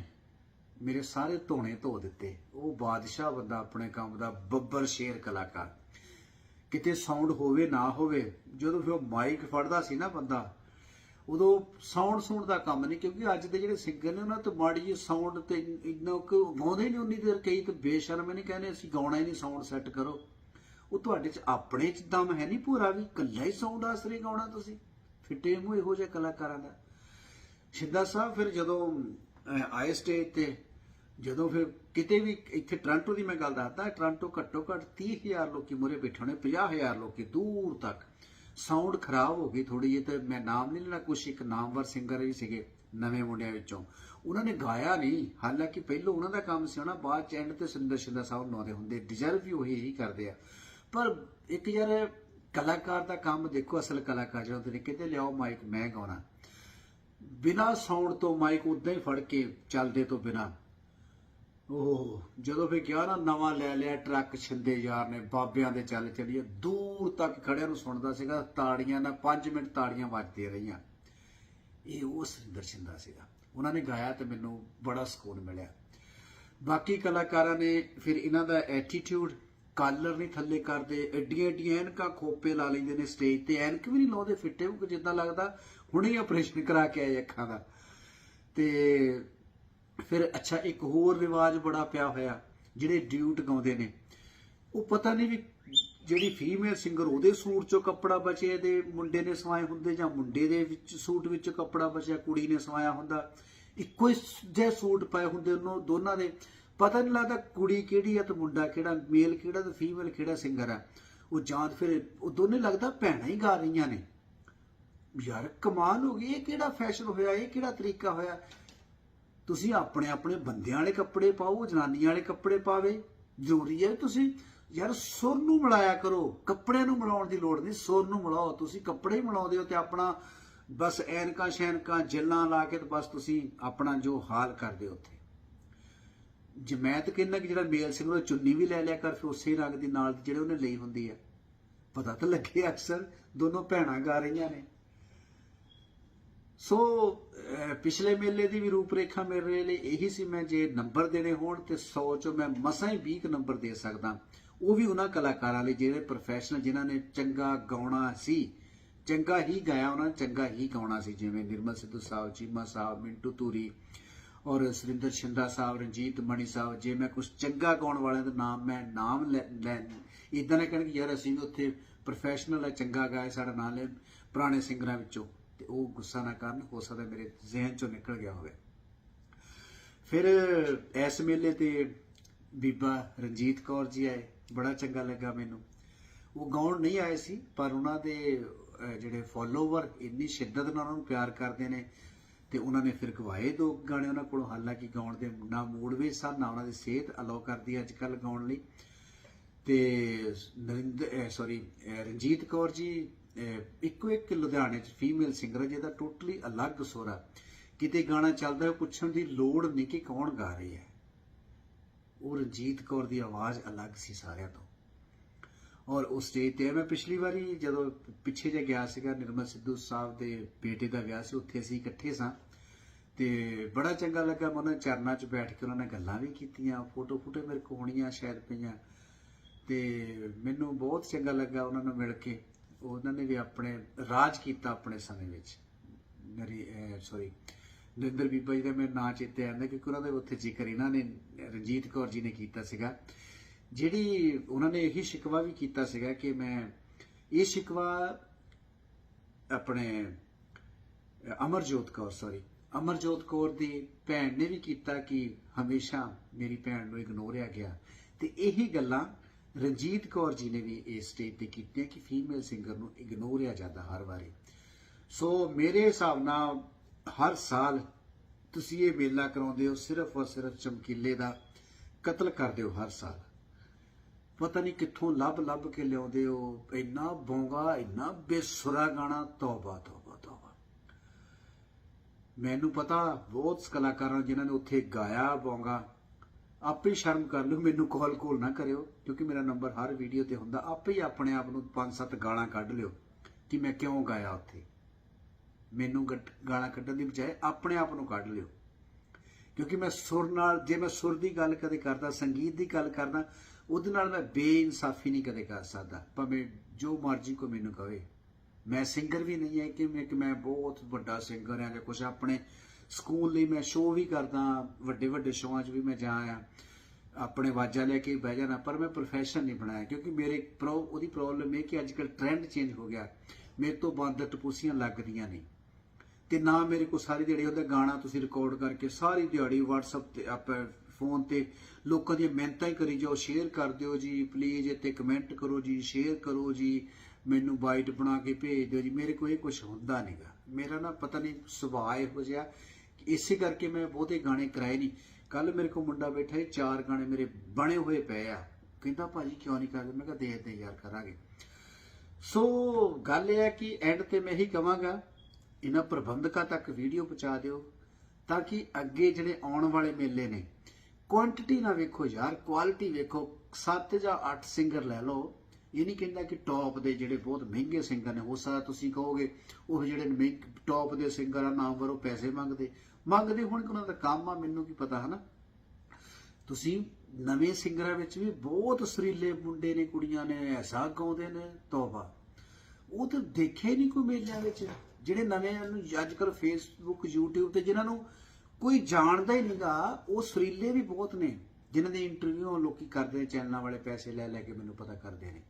ਮੇਰੇ ਸਾਰੇ ਧੋਣੇ ਧੋ ਦਿੱਤੇ। ਉਹ ਬਾਦਸ਼ਾਹ ਬੰਦਾ ਆਪਣੇ ਕੰਮ ਦਾ ਬੱਬਰ ਸ਼ੇਰ ਕਲਾਕਾਰ। ਕਿਤੇ ਸਾਊਂਡ ਹੋਵੇ, ਨਾ ਹੋਵੇ, ਜਦੋਂ ਫਿਰ ਉਹ ਮਾਈਕ ਫੜਦਾ ਸੀ ਨਾ ਬੰਦਾ ਉਦੋਂ ਸਾਊਂਡ ਸੁਣ ਦਾ ਕੰਮ ਨਹੀਂ, ਕਿਉਂਕਿ ਅੱਜ ਦੇ ਜਿਹੜੇ ਸਿੰਗਰ ਨੇ ਉਹਨਾਂ ਤੋਂ ਮਾੜੀ ਜਿਹੀ ਸਾਊਂਡ ਤੇ ਇੰਨਾ ਕੁ ਗਾਉਂਦੇ ਨਹੀਂ ਉਨੀ ਦੇਰ, ਕਈ ਤੇ ਬੇਸ਼ਰਮ ਨਹੀਂ ਕਹਿੰਦੇ ਅਸੀਂ ਗਾਉਣਾ ਹੀ ਨਹੀਂ, ਸਾਊਂਡ ਸੈੱਟ ਕਰੋ। ਉਹ ਤੁਹਾਡੇ ਚ ਆਪਣੇ ਚ ਦਮ ਹੈ ਨਹੀਂ ਪੂਰਾ ਵੀ ਕੱਲਾ ਹੀ ਸਾਊਂਡ ਆਸਰੇ ਗਾਉਣਾ ਤੁਸੀਂ? ਫਿੱਟੇ ਮੂੰਹ ਇਹੋ ਜਿਹੇ ਕਲਾਕਾਰਾਂ ਦਾ। ਸਿੱਧਾ ਸਾਹਿਬ ਫਿਰ ਜਦੋਂ ਆਏ ਸਟੇਜ ਤੇ, ਜਦੋਂ ਫਿਰ ਕਿਤੇ ਵੀ ਇੱਥੇ ਟ੍ਰਾਂਟੋ ਦੀ ਮੈਂ ਗੱਲ ਦੱਸਦਾ ਟ੍ਰਾਂਟੋ ਘੱਟੋ ਘੱਟ 30000 ਲੋਕੀ ਮੁਰੇ ਬੈਠੇ ਹੋਣੇ 50000 ਲੋਕੀ ਦੂਰ ਤੱਕ। ਸਾਊਂਡ ਖਰਾਬ ਹੋ ਗਈ ਥੋੜੀ ਜਿਹੀ ਤੇ ਮੈਂ ਨਾਮ ਨਹੀਂ ਲੈਣਾ, ਕੁਛ ਇੱਕ ਨਾਮਵਰ ਸਿੰਗਰ ਵੀ ਸੀਗੇ ਨਵੇਂ ਮੁੰਡਿਆਂ ਵਿੱਚੋਂ। ਉਹਨਾਂ ਨੇ ਗਾਇਆ ਨਹੀਂ, ਹਾਲਾਂਕਿ ਪਹਿਲੋਂ ਉਹਨਾਂ ਦਾ ਕੰਮ ਸੀ ਉਹਨਾਂ ਬਾਅਦ ਚ ਐਂਡ ਤੇ ਸੁੰਦਰ ਸ਼ਿੰਦਾ ਸਾਹਿਬ ਲਾਉਂਦੇ ਹੁੰਦੇ ਡਿਜ਼ਰਵ ਵੀ ਉਹੀ ਹੀ ਕਰਦੇ ਆ। ਪਰ ਇੱਕ ਯਾਰ ਕਲਾਕਾਰ ਦਾ ਕੰਮ ਦੇਖੋ, ਅਸਲ ਕਲਾਕਾਰ ਜਿਹੜਾ ਹੁੰਦੇ ਨੇ ਕਿਤੇ ਲਿਆਓ ਮਾਈਕ ਮੈਂ ਗਾਉਣਾ। ਬਿਨਾ ਸਾਊਂਡ ਤੋਂ ਮਾਈਕ ਉਦਾਂ ਹੀ ਫੜ ਕੇ ਚੱਲਦੇ ਤੋਂ ਬਿਨਾ। ਉਹ ਜਦੋਂ ਫੇ ਕਿਹਾ ਨਾ, ਨਵਾਂ ਲੈ ਲਿਆ, ਟਰੱਕ ਛਿੰਦੇ ਯਾਰ ਨੇ, ਬਾਬਿਆਂ ਦੇ ਚੱਲ ਚਲੀਏ ਦੂਰ ਤੱਕ ਖੜਿਆਂ ਨੂੰ ਸੁਣਦਾ ਸੀਗਾ, ਤਾੜੀਆਂ ਨਾਲ 5 ਮਿੰਟ ਤਾੜੀਆਂ ਵੱਜਦੀਆਂ ਰਹੀਆਂ। ਇਹ ਉਹ ਸੁਰਿੰਦਰ ਛਿੰਦਾ ਸੀਗਾ। ਉਹਨਾਂ ਨੇ ਗਾਇਆ ਤੇ ਮੈਨੂੰ ਬੜਾ ਸਕੂਨ ਮਿਲਿਆ। ਬਾਕੀ ਕਲਾਕਾਰਾਂ ਨੇ ਫਿਰ ਇਹਨਾਂ ਦਾ ਐਟੀਟਿਊਡ ਕਾਲਰ ਨਹੀਂ ਥੱਲੇ ਕਰਦੇ, ਐਡੀਆਂ ਐਡੀਆਂ ਐਨਕਾਂ ਖੋਪੇ ਲਾ ਲੈਂਦੇ ਨੇ ਸਟੇਜ ਤੇ, ਐਨਕ ਵੀ ਨਹੀਂ ਲਾਉਂਦੇ, ਫਿੱਟੇ ਉਹ ਜਿੱਦਾਂ ਲੱਗਦਾ, ਹੁਣੇ ਆਪਰੇਸ਼ਨ ਕਰਾ ਕੇ ਆਏ ਅੱਖਾਂ ਦਾ। ਤੇ ਫਿਰ ਅੱਛਾ, ਇੱਕ ਹੋਰ ਰਿਵਾਜ ਬੜਾ ਪਿਆ ਹੋਇਆ, ਜਿਹੜੇ ਡਿਊਟ ਗਾਉਂਦੇ ਨੇ। ਉਹ ਪਤਾ ਨਹੀਂ ਵੀ ਜਿਹੜੀ ਫੀਮੇਲ ਸਿੰਗਰ ਉਹਦੇ ਸੂਟ ਚੋਂ ਕੱਪੜਾ ਬਚਿਆ ਤੇ ਮੁੰਡੇ ਨੇ ਸਵਾਏ ਹੁੰਦੇ ਜਾਂ ਮੁੰਡੇ ਦੇ ਵਿੱਚ, ਸੂਟ ਵਿੱਚ ਕੱਪੜਾ ਬਚਿਆ, ਕੁੜੀ ਨੇ ਸਵਾਇਆ ਹੁੰਦਾ। ਇੱਕੋ ਹੀ ਜੇ ਸੂਟ ਪਾਏ ਹੁੰਦੇ ਉਹਨੂੰ, ਦੋਨਾਂ ਦੇ। ਪਤਾ ਨਹੀਂ ਲੱਗਦਾ ਕੁੜੀ ਕਿਹੜੀ ਆ ਤੇ ਮੁੰਡਾ ਕਿਹੜਾ ਮੇਲ ਕਿਹੜਾ ਤੇ ਫੀਮੇਲ ਕਿਹੜਾ ਸਿੰਗਰ ਆ। ਉਹ ਜਾਂ ਫਿਰ ਉਹ ਦੋਨੇ ਲੱਗਦਾ ਭੈਣਾਂ ਹੀ ਗਾ ਰਹੀਆਂ ਨੇ। ਯਾਰ, ਕਮਾਲ ਹੋ ਗਈ, ਇਹ ਕਿਹੜਾ ਫੈਸ਼ਨ ਹੋਇਆ, ਇਹ ਕਿਹੜਾ ਤਰੀਕਾ ਹੋਇਆ? ਤੁਸੀਂ ਆਪਣੇ ਆਪਣੇ ਬੰਦਿਆਂ ਵਾਲੇ ਕੱਪੜੇ ਪਾਓ, ਜਨਾਨੀਆਂ ਵਾਲੇ ਕੱਪੜੇ ਪਾਵੇ, ਜ਼ਰੂਰੀ ਹੈ ਤੁਸੀਂ ਯਾਰ ਸੁਰ ਨੂੰ ਮਿਲਾਇਆ ਕਰੋ, ਕੱਪੜਿਆਂ ਨੂੰ ਮਿਲਾਉਣ ਦੀ ਲੋੜ ਨਹੀਂ, ਸੁਰ ਨੂੰ ਮਿਲਾਓ, ਤੁਸੀਂ ਕੱਪੜੇ ਹੀ ਮਿਲਾਉਂਦੇ ਹੋ ਤੇ ਆਪਣਾ ਬਸ ਐਨਕਾਂ ਸ਼ੈਨਕਾਂ ਜੱਲਾਂ ਲਾ ਕੇ ਤੇ ਬਸ ਤੁਸੀਂ ਆਪਣਾ ਜੋ ਹਾਲ ਕਰਦੇ ਹੋ ਉੱਥੇ। ਜੇ ਮੈਂ ਤਾਂ ਕਹਿੰਦਾ ਕਿ ਜਿਹੜਾ ਮੇਲ ਸਿੰਘ ਉਹ ਚੁੰਨੀ ਵੀ ਲੈ ਲਿਆ ਕਰ, ਫਿਰ ਉਸੇ ਰੰਗ ਦੀ ਨਾਲ ਜਿਹੜੇ ਉਹਨੇ ਲਈ ਹੁੰਦੀ ਆ ਪਤਾ ਤਾਂ ਲੱਗੇ ਅਕਸਰ, ਦੋਨੋਂ ਭੈਣਾਂ ਗਾ ਰਹੀਆਂ ਨੇ। ਸੋ ਪਿਛਲੇ ਮੇਲੇ ਦੀ ਵੀ ਰੂਪਰੇਖਾ ਮੇਰੇ ਲਈ ਇਹੀ ਸੀ, ਮੈਂ ਜੇ ਨੰਬਰ ਦੇਣੇ ਹੋਣ ਤੇ 100 ਚੋਂ ਮੈਂ ਮਸਾਂ ਹੀ 20 ਨੰਬਰ ਦੇ ਸਕਦਾ। ਉਹ ਵੀ ਉਹਨਾਂ ਕਲਾਕਾਰਾਂ ਲਈ, ਜਿਹੜੇ ਪ੍ਰੋਫੈਸ਼ਨਲ ਜਿਨ੍ਹਾਂ ਨੇ ਚੰਗਾ ਗਾਉਣਾ ਸੀ। ਚੰਗਾ ਹੀ ਗਾਇਆ ਉਹਨਾਂ ਨੇ, ਚੰਗਾ ਹੀ ਗਾਉਣਾ ਸੀ, ਜਿਵੇਂ ਨਿਰਮਲ ਸਿੱਧੂ ਸਾਹਿਬ, ਚੀਮਾ ਸਾਹਿਬ, ਮਿੰਟੂ ਧੂਰੀ ਔਰ ਸੁਰਿੰਦਰ ਸ਼ਿੰਦਾ ਸਾਹਿਬ, ਰਣਜੀਤ ਮਣੀ ਸਾਹਿਬ, ਜੇ ਮੈਂ ਕੁਝ ਚੰਗਾ ਗਾਉਣ ਵਾਲਿਆਂ ਦਾ ਨਾਮ, ਮੈਂ ਨਾਮ ਲੈ ਲੈ ਇਦਾਂ ਨਾ ਕਹਿਣ ਕਿ ਯਾਰ ਅਸੀਂ ਵੀ ਉੱਥੇ ਪ੍ਰੋਫੈਸ਼ਨਲ ਹੈ ਚੰਗਾ ਗਾਇਆ ਸਾਡਾ ਨਾਮ ਲੈ ਪੁਰਾਣੇ ਸਿੰਗਰਾਂ ਵਿੱਚੋਂ। ਤੇ ਉਹ ਗੁੱਸਾ ਨਾ ਕਰਨ, ਹੋ ਸਕਦਾ ਮੇਰੇ ਜ਼ਿਹਨ ਚੋਂ ਨਿਕਲ ਗਿਆ ਹੋਵੇ। ਫਿਰ ਇਸ ਮੇਲੇ ਤੇ ਬੀਬਾ ਰਣਜੀਤ ਕੌਰ ਜੀ ਆਏ। ਬੜਾ ਚੰਗਾ ਲੱਗਾ ਮੈਨੂੰ। ਉਹ ਗਾਉਣ ਨਹੀਂ ਆਏ ਸੀ, ਪਰ ਉਹਨਾਂ ਦੇ ਜਿਹੜੇ ਫੋਲੋਵਰ ਇੰਨੀ ਸ਼ਿੱਦਤ ਨਾਲ ਉਹਨਾਂ ਨੂੰ ਪਿਆਰ ਕਰਦੇ ਨੇ ਤੇ ਉਹਨਾਂ ਨੇ ਫਿਰ ਗਵਾਏ ਦੋ ਗਾਣੇ ਉਹਨਾਂ ਕੋਲੋਂ। ਹਾਲਾਂਕਿ ਗਾਉਣ ਦੇ ਨਾ ਮੂਡ ਵੀ ਸਨ, ਨਾ ਉਹਨਾਂ ਦੀ ਸਿਹਤ ਅਲਾਉ ਕਰਦੀ ਅੱਜ ਕੱਲ ਗਾਉਣ ਲਈ। ਤੇ ਨਰਿੰਦਰ ਸੌਰੀ ਰਣਜੀਤ ਕੌਰ ਜੀ ਇੱਕੋ ਇੱਕ ਲੁਧਿਆਣੇ ਚ ਫੀਮੇਲ ਸਿੰਗਰ ਜਿਹਦਾ ਟੋਟਲੀ ਅਲੱਗ ਸੁਰਾ ਕਿਤੇ ਗਾਣਾ ਚੱਲਦਾ ਹੈ, ਪੁੱਛਣ ਦੀ ਲੋੜ ਨਹੀਂ ਕਿ ਕੌਣ ਗਾ ਰਹੀ ਹੈ। ਉਹ ਰਣਜੀਤ ਕੌਰ ਦੀ ਆਵਾਜ਼ ਅਲੱਗ ਸੀ ਸਾਰਿਆਂ ਤੋਂ। ਔਰ ਉਸ ਸਟੇਜ ਤੇ ਮੈਂ ਪਿਛਲੀ ਵਾਰੀ ਜਦੋਂ ਪਿੱਛੇ ਜੇ ਗਿਆ ਸੀਗਾ, ਨਿਰਮਲ ਸਿੱਧੂ ਸਾਹਿਬ ਦੇ ਬੇਟੇ ਦਾ ਵਿਆਹ ਸੀ, ਉੱਥੇ ਅਸੀਂ ਇਕੱਠੇ ਸਾਂ। ਤੇ ਬੜਾ ਚੰਗਾ ਲੱਗਾ ਮੈਂ ਉਹਨਾਂ ਚਰਨਾਂ 'ਚ ਬੈਠ ਕੇ ਉਹਨਾਂ ਨਾਲ ਗੱਲਾਂ ਵੀ ਕੀਤੀਆਂ, ਫੋਟੋ ਫੋਟੋ ਮੇਰੇ ਕੋਲ ਹੋਣੀਆਂ ਸ਼ਾਇਦ ਪਈਆਂ। ਤੇ ਮੈਨੂੰ ਬਹੁਤ ਚੰਗਾ ਲੱਗਾ ਉਹਨਾਂ ਨੂੰ ਮਿਲ ਕੇ। ਉਹਨਾਂ ਨੇ ਵੀ ਆਪਣੇ, ਰਾਜ ਕੀਤਾ ਆਪਣੇ ਸਮੇਂ ਵਿੱਚ। ਨਰੀ ਸੌਰੀ ਨਰਿੰਦਰ ਬੀਬਾ ਜੀ ਦਾ ਮੇਰੇ ਨਾਂ ਚੇਤੇ ਆਉਂਦਾ ਕਿਉਂਕਿ ਉਹਨਾਂ ਦੇ ਉੱਥੇ ਜ਼ਿਕਰ ਇਹਨਾਂ ਨੇ, ਰਣਜੀਤ ਕੌਰ ਜੀ ਨੇ ਕੀਤਾ ਸੀਗਾ। ਜਿਹੜੀ ਉਹਨਾਂ ਨੇ ਇਹੀ ਸ਼ਿਕਵਾ ਵੀ ਕੀਤਾ ਸੀਗਾ ਕਿ ਮੈਂ ਇਹ ਸ਼ਿਕਵਾ ਆਪਣੇ, ਅਮਰਜੋਤ ਕੌਰ ਸੌਰੀ ਅਮਰਜੋਤ ਕੌਰ ਦੀ ਭੈਣ ਨੇ ਵੀ ਕੀਤਾ ਕਿ ਹਮੇਸ਼ਾ ਮੇਰੀ ਭੈਣ ਨੂੰ ਇਗਨੋਰ ਆ ਗਿਆ। ਤੇ ਇਹੀ ਗੱਲਾਂ ਰਣਜੀਤ ਕੌਰ ਜੀ ਨੇ ਵੀ ਇਸ ਸਟੇਜ ਤੇ ਕੀਤੀ ਹੈ ਕਿ ਫੀਮੇਲ ਸਿੰਗਰ ਨੂੰ ਇਗਨੋਰ ਇਗਨੋਰਿਆ ਜਾਂਦਾ ਹਰ ਵਾਰੀ। ਸੋ ਮੇਰੇ ਹਿਸਾਬ ਨਾਲ ਹਰ ਸਾਲ ਤੁਸੀਂ ਇਹ ਮੇਲਾ ਕਰਾਉਂਦੇ ਹੋ, ਸਿਰਫ ਔਰ ਸਿਰਫ ਚਮਕੀਲੇ ਦਾ ਕਤਲ ਕਰਦੇ ਹੋ ਹਰ ਸਾਲ। ਪਤਾ ਨਹੀਂ ਕਿੱਥੋਂ ਲੱਭ ਲੱਭ ਕੇ ਲਿਆਉਂਦੇ ਹੋ, ਇੰਨਾ ਬੋਂਗਾ, ਇੰਨਾ ਬੇਸੁਰਾ ਗਾਣਾ, ਤੌਬਾ ਤੌਬਾ ਤੌਬਾ। ਮੈਨੂੰ ਪਤਾ ਬਹੁਤ ਕਲਾਕਾਰਾਂ ਜਿਨ੍ਹਾਂ ਨੇ ਉੱਥੇ ਗਾਇਆ ਬੋਂਗਾ ਆਪੇ ਸ਼ਰਮ ਕਰ ਲਿਓ, ਮੈਨੂੰ ਕਾਲ ਕੋਲ ਨਾ ਕਰਿਓ, ਕਿਉਂਕਿ ਮੇਰਾ ਨੰਬਰ ਹਰ ਵੀਡੀਓ ਤੇ ਹੁੰਦਾ। ਆਪੇ ਹੀ ਆਪਣੇ ਆਪ ਨੂੰ ਪੰਜ ਸੱਤ ਗਾਲਾਂ ਕੱਢ ਲਿਓ ਕਿ ਮੈਂ ਕਿਉਂ ਗਾਇਆ ਉੱਥੇ। ਮੈਨੂੰ ਗੱਟ- ਗਾਲਾਂ ਕੱਢਣ ਦੀ ਬਜਾਏ ਆਪਣੇ ਆਪ ਨੂੰ ਕੱਢ ਲਿਓ। ਕਿਉਂਕਿ ਮੈਂ ਸੁਰ ਨਾਲ, ਜੇ ਮੈਂ ਸੁਰ ਦੀ ਗੱਲ ਕਦੇ ਕਰਦਾ, ਸੰਗੀਤ ਦੀ ਗੱਲ ਕਰਦਾ, ਉਹਦੇ ਨਾਲ ਮੈਂ ਬੇਇਨਸਾਫੀ ਨਹੀਂ ਕਦੇ ਕਰ ਸਕਦਾ। ਭਾਵੇਂ ਜੋ ਮਰਜ਼ੀ ਕੋ ਮੈਨੂੰ ਕਵੇ ਮੈਂ ਸਿੰਗਰ ਵੀ ਨਹੀਂ ਹੈ ਕਿ ਮੈਂ ਕਿ ਮੈਂ ਬਹੁਤ ਵੱਡਾ ਸਿੰਗਰ ਹਾਂ ਜਾਂ ਕੁਝ ਆਪਣੇ ਸਕੂਲ ਲਈ ਮੈਂ ਸ਼ੋਅ ਵੀ ਕਰਦਾ, ਵੱਡੇ ਵੱਡੇ ਸ਼ੋਆਂ 'ਚ ਵੀ ਮੈਂ ਜਾ ਆ ਆਪਣੇ ਵਾਜਾ ਲੈ ਕੇ ਬਹਿ ਜਾਣਾ, ਪਰ ਮੈਂ ਪ੍ਰੋਫੈਸ਼ਨ ਨਹੀਂ ਬਣਾਇਆ, ਕਿਉਂਕਿ ਮੇਰੇ ਪ੍ਰੋ ਉਹਦੀ ਪ੍ਰੋਬਲਮ ਇਹ ਕਿ ਅੱਜ ਕੱਲ ਟ੍ਰੈਂਡ ਚੇਂਜ ਹੋ ਗਿਆ। ਮੇਰੇ ਤੋਂ ਬੰਦ ਟਪੂਸੀਆਂ ਲੱਗਦੀਆਂ ਨਹੀਂ। ਤੇ ਨਾ ਮੇਰੇ ਕੋਲ ਸਾਰੀ ਦਿਹਾੜੀ ਉਹਦਾ ਗਾਣਾ ਤੁਸੀਂ ਰਿਕਾਰਡ ਕਰਕੇ ਸਾਰੀ ਦਿਹਾੜੀ WhatsApp ਤੇ ਆਪਾਂ ਫੋਨ ਤੇ ਲੋਕਾਂ ਦੀਆਂ ਮਿਹਨਤਾਂ ਹੀ ਕਰੀ ਜਾਓ ਸ਼ੇਅਰ ਕਰ ਦਿਓ ਜੀ ਪਲੀਜ਼ ਇੱਥੇ ਕਮੈਂਟ ਕਰੋ ਜੀ ਸ਼ੇਅਰ ਕਰੋ ਜੀ, ਮੈਨੂੰ ਬਾਈਟ ਬਣਾ ਕੇ ਭੇਜ ਦਿਓ ਜੀ। ਮੇਰੇ ਕੋਲ ਇਹ ਕੁਝ ਹੁੰਦਾ ਨਹੀਂਗਾ ਮੇਰਾ ਨਾ ਪਤਾ ਨਹੀਂ ਸੁਭਾਅ ਇਹੋ ਜਿਹਾ ਇਸੇ ਕਰਕੇ ਮੈਂ ਬਹੁਤੇ ਗਾਣੇ ਕਰਾਏ ਨਹੀਂ। ਕੱਲ ਮੇਰੇ ਕੋਲ ਮੁੰਡਾ ਬੈਠਾ ਸੀ ਚਾਰ ਗਾਣੇ ਮੇਰੇ ਬਣੇ ਹੋਏ ਪਏ ਆ। ਕਹਿੰਦਾ, ਭਾਜੀ ਕਿਉਂ ਨਹੀਂ ਕਰਦੇ? ਮੈਂ ਕਿਹਾ ਦੇਖਦੇ ਯਾਰ, ਕਰਾਂਗੇ। ਸੋ ਗੱਲ ਇਹ ਹੈ ਕਿ ਐਂਡ ਤੇ ਮੈਂ ਇਹੀ ਕਹਾਂਗਾ ਇਹਨਾਂ ਪ੍ਰਬੰਧਕਾਂ ਤੱਕ ਵੀਡੀਓ ਪਹੁੰਚਾ ਦਿਓ ਤਾਂ ਕਿ ਅੱਗੇ ਜਿਹੜੇ ਆਉਣ ਵਾਲੇ ਮੇਲੇ ਨੇ ਕੁਆਂਟੀਟੀ ਨਾ ਵੇਖੋ ਯਾਰ ਕੁਆਲਿਟੀ ਵੇਖੋ 7 ਜਾਂ 8 ਸਿੰਗਰ ਲੈ ਲਓ। ਇਹ ਨਹੀਂ ਕਹਿੰਦਾ ਕਿ ਟੌਪ ਦੇ ਜਿਹੜੇ ਬਹੁਤ ਮਹਿੰਗੇ ਸਿੰਗਰ ਨੇ ਹੋ ਸਕਦਾ ਤੁਸੀਂ ਕਹੋਗੇ, ਉਹ ਜਿਹੜੇ ਟੌਪ ਦੇ ਸਿੰਗਰ ਆ ਨਾਮ ਵਰੋ ਪੈਸੇ ਮੰਗਦੇ। ਮੰਗਦੇ ਹੁਣ ਉਹਨਾਂ ਦਾ ਕੰਮ ਆ, ਮੈਨੂੰ ਕੀ ਪਤਾ ਹਨਾ। ਤੁਸੀਂ ਨਵੇਂ ਸਿੰਗਰਾਂ ਵਿੱਚ ਵੀ ਬਹੁਤ ਸਰੀਲੇ ਮੁੰਡੇ ਨੇ, ਕੁੜੀਆਂ ਨੇ, ਐਸਾ ਗਾਉਂਦੇ ਨੇ, ਤੋਬਾ। ਉਹ ਤਾਂ ਦੇਖਿਆ ਨਹੀਂ ਕੋਈ ਮੇਲਿਆਂ ਵਿੱਚ। ਜਿਹੜੇ ਨਵੇਂ ਨੂੰ ਅੱਜ ਕੱਲ ਫੇਸਬੁੱਕ YouTube ਤੇ ਜਿਨ੍ਹਾਂ ਨੂੰ ਕੋਈ ਜਾਣਦਾ ਹੀ ਨਹੀਂਗਾ, ਉਹ ਸਰੀਲੇ ਵੀ ਬਹੁਤ ਨੇ। ਜਿਨ੍ਹਾਂ ਦੀ ਇੰਟਰਵਿਊ ਲੋਕੀ ਕਰਦੇ ਨੇ ਚੈਨਲਾਂ ਵਾਲੇ ਪੈਸੇ ਲੈ ਲੈ ਕੇ ਮੈਨੂੰ ਪਤਾ ਕਰਦੇ ਨੇ।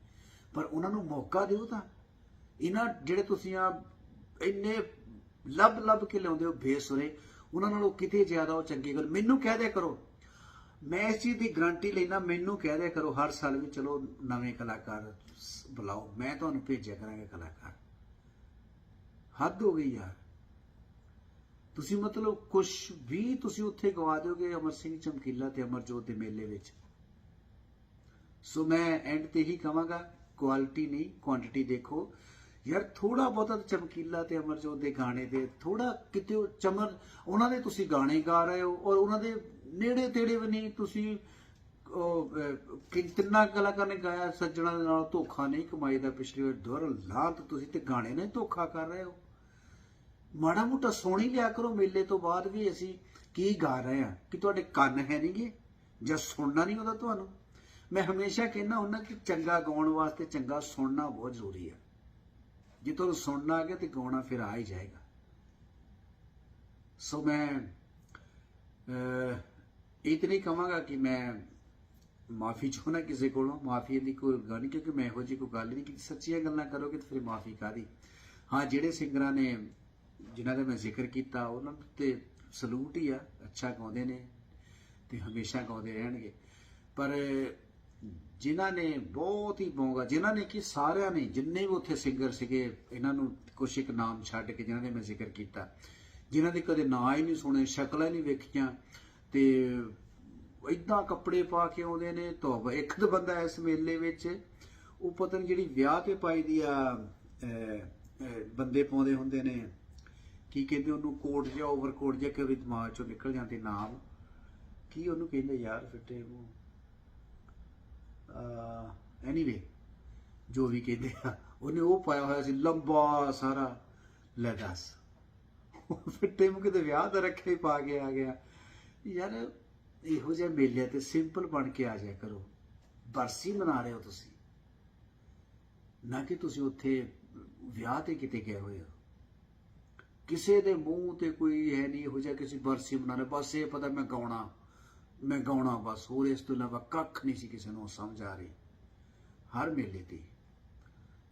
ਪਰ ਉਹਨਾਂ ਨੂੰ ਮੌਕਾ ਦਿਓ ਤਾਂ। ਇਹਨਾਂ ਜਿਹੜੇ ਤੁਸੀਂ ਆ, ਇੰਨੇ ਲੱਭ ਲੱਭ ਕੇ ਲਿਆਉਂਦੇ ਹੋ ਬੇਸੁਰੇ ਉਹਨਾਂ ਨਾਲੋਂ ਕਿਤੇ ਜ਼ਿਆਦਾ ਉਹ ਚੰਗੀ ਗੱਲ। ਮੈਨੂੰ ਕਹਿ ਦਿਆ ਕਰੋ। ਮੈਂ ਇਸ ਚੀਜ਼ ਦੀ ਗਰੰਟੀ ਲੈਣਾ ਮੈਨੂੰ ਕਹਿ ਦਿਆ ਕਰੋ ਹਰ ਸਾਲ ਵੀ ਚਲੋ ਨਵੇਂ ਕਲਾਕਾਰ ਬੁਲਾਓ। ਮੈਂ ਤੁਹਾਨੂੰ ਭੇਜਿਆ ਕਰਾਂਗਾ ਕਲਾਕਾਰ। ਹੱਦ ਹੋ ਗਈ ਯਾਰ। ਤੁਸੀਂ ਮਤਲਬ ਕੁਝ ਵੀ ਤੁਸੀਂ ਉੱਥੇ ਗਵਾ ਦਿਓਗੇ ਅਮਰ ਸਿੰਘ ਚਮਕੀਲਾ ਤੇ ਅਮਰਜੋਤ ਦੇ ਮੇਲੇ ਵਿੱਚ। ਸੋ ਮੈਂ ਐਂਡ ਤੇ ਹੀ ਕਹਾਂਗਾ ਕੁਆਲਿਟੀ ਨਹੀਂ ਕੁਆਂਟੀਟੀ ਦੇਖੋ। ਯਾਰ ਥੋੜਾ ਬਹੁਤਾ ਚਮਕੀਲਾ ਤੇ ਅਮਰਜੋਤ ਦੇ ਗਾਣੇ ਦੇ ਥੋੜਾ ਕਿਤੇ ਉਹ ਚਮਨ ਉਹਨਾਂ ਦੇ ਤੁਸੀਂ ਗਾਣੇ ਗਾ ਰਹੇ ਹੋ ਔਰ ਉਹਨਾਂ ਦੇ ਨੇੜੇ ਤੇੜੇ ਵੀ ਨਹੀਂ ਤੁਸੀਂ ਉਹ, ਤਿੰਨਾਂ ਕਲਾਕਾਰ ਨੇ ਗਾਇਆ ਸੱਜਣਾ ਦੇ ਨਾਲ ਧੋਖਾ ਨਹੀਂ ਕਮਾਈ ਦਾ ਪਿਛਲੀ ਵਾਰ ਦੁਰ ਲਾਤ ਤੁਸੀਂ ਤੇ ਗਾਣੇ ਨੇ ਧੋਖਾ ਕਰ ਰਹੇ ਹੋ। ਮਾੜਾ ਮੋਟਾ ਸੋਣੀ ਲਿਆ ਕਰੋ ਮੇਲੇ ਤੋਂ ਬਾਅਦ ਵੀ ਅਸੀਂ ਕੀ ਗਾ ਰਹੇ ਆ ਕਿ ਤੁਹਾਡੇ ਕੰਨ ਹੈ ਨਹੀਂਗੇ ਜਾਂ ਸੁਣਨਾ ਨਹੀਂ ਉਹਦਾ ਤੁਹਾਨੂੰ। ਮੈਂ ਹਮੇਸ਼ਾ ਕਹਿੰਦਾ ਹੁੰਦਾ ਕਿ ਚੰਗਾ ਗਾਉਣ ਵਾਸਤੇ ਚੰਗਾ ਸੁਣਨਾ ਬਹੁਤ ਜ਼ਰੂਰੀ ਹੈ। ਜੇ ਤੁਹਾਨੂੰ ਸੁਣਨਾ ਆ ਗਿਆ ਤੇ ਗਾਉਣਾ ਫਿਰ ਆ ਹੀ ਜਾਏਗਾ। ਸੋ ਮੈਂ ਅਹ, ਇਹ ਤਾਂ ਨਹੀਂ ਕਹਾਂਗਾ ਕਿ ਮੈਂ ਮਾਫੀ ਚਾਹੁੰਦਾ ਕਿਸੇ ਕੋਲੋਂ ਮਾਫੀ ਦੀ ਕੋਈ ਗੱਲ ਨਹੀਂ ਕਿਉਂਕਿ ਮੈਂ ਇਹੋ ਜਿਹੀ ਕੋਈ ਗੱਲ ਨਹੀਂ ਕਿ ਸੱਚੀਆਂ ਗੱਲਾਂ ਕਰੋਗੇ ਤਾਂ ਫਿਰ ਮਾਫੀ ਕਾਦੀ ਹਾਂ ਜਿਹੜੇ ਸਿੰਗਰਾਂ ਨੇ ਜਿਨ੍ਹਾਂ ਦਾ ਮੈਂ ਜ਼ਿਕਰ ਕੀਤਾ ਉਹਨਾਂ ਤੇ ਸਲੂਟ ਹੀ ਆ। ਅੱਛਾ ਗਾਉਂਦੇ ਨੇ ਤੇ ਹਮੇਸ਼ਾ ਗਾਉਂਦੇ ਰਹਿਣਗੇ। ਪਰ ਜਿਨ੍ਹਾਂ ਨੇ ਬਹੁਤ ਹੀ ਬੋਂਗਾ ਜਿਨ੍ਹਾਂ ਨੇ ਕਿ ਸਾਰਿਆਂ ਨੇ ਜਿੰਨੇ ਵੀ ਉੱਥੇ ਸਿੰਗਰ ਸੀਗੇ, ਇਹਨਾਂ ਨੂੰ ਕੁਛ ਇੱਕ ਨਾਮ ਛੱਡ ਕੇ ਜਿਨ੍ਹਾਂ ਦੇ ਮੈਂ ਜ਼ਿਕਰ ਕੀਤਾ। ਜਿਨ੍ਹਾਂ ਦੇ ਕਦੇ ਨਾਂ ਹੀ ਨਹੀਂ ਸੁਣੇ, ਸ਼ਕਲਾਂ ਹੀ ਨਹੀਂ ਵੇਖੀਆਂ, ਤੇ ਇਦਾਂ ਕੱਪੜੇ ਪਾ ਕੇ ਆਉਂਦੇ ਨੇ ਤੋਬਾ ਇੱਕ ਤਾਂ ਬੰਦਾ ਇਸ ਮੇਲੇ ਵਿੱਚ, ਉਹ ਪਤਾ ਨਹੀਂ ਜਿਹੜੀ ਵਿਆਹ ਤੇ ਪਾਈ ਦੀ ਆ ਬੰਦੇ ਪਾਉਂਦੇ ਹੁੰਦੇ ਨੇ, ਕੀ ਕਹਿੰਦੇ ਉਹਨੂੰ, ਕੋਟ ਜਾਂ ਓਵਰਕੋਟ ਜਾਂ ਕਿ ਉਹਦੇ ਦਿਮਾਗ ਚੋਂ ਨਿਕਲ ਜਾਂਦੇ ਨਾਮ। ਕੀ ਉਹਨੂੰ ਕਹਿੰਦੇ, ਯਾਰ ਫਿੱਟੇ ਉਹ ਐਨੀਵੇ ਜੋ ਵੀ ਕਹਿੰਦੇ ਆ, ਉਹਨੇ ਉਹ ਪਾਇਆ ਹੋਇਆ ਸੀ, ਲੰਬਾ ਸਾਰਾ ਲੈ ਦੱਸ ਉਹ ਫਿੱਟੇ ਕਿਤੇ ਵਿਆਹ ਦਾ ਰੱਖੇ ਪਾ ਕੇ ਆ ਗਿਆ। ਯਾਰ, ਇਹੋ ਜਿਹਾ ਮੇਲਿਆਂ ਤੇ ਸਿੰਪਲ ਬਣ ਕੇ ਆ ਜਾਇਆ ਕਰੋ। ਬਰਸੀ ਮਨਾ ਰਹੇ ਹੋ ਤੁਸੀਂ। ਨਾ ਕਿ ਤੁਸੀਂ ਉੱਥੇ ਵਿਆਹ ਤੇ ਕਿਤੇ ਗਏ ਹੋਏ ਹੋ। ਕਿਸੇ ਦੇ ਮੂੰਹ ਤੇ ਕੋਈ ਹੈ ਨਹੀਂ, ਇਹੋ ਜਿਹਾ ਕਿਸੇ ਬਰਸੀ ਮਨਾ ਰਹੇ ਬਸ ਇਹ ਪਤਾ ਮੈਂ ਗਾਉਣਾ। ਮੈਂ ਗਾਉਣਾ ਬਸ, ਹੋਰ ਇਸ ਤੋਂ ਇਲਾਵਾ ਕੱਖ ਨਹੀਂ ਸੀ ਕਿਸੇ ਨੂੰ ਸਮਝ ਆ ਰਹੀ। ਹਰ ਮੇਲੇ ਤੇ।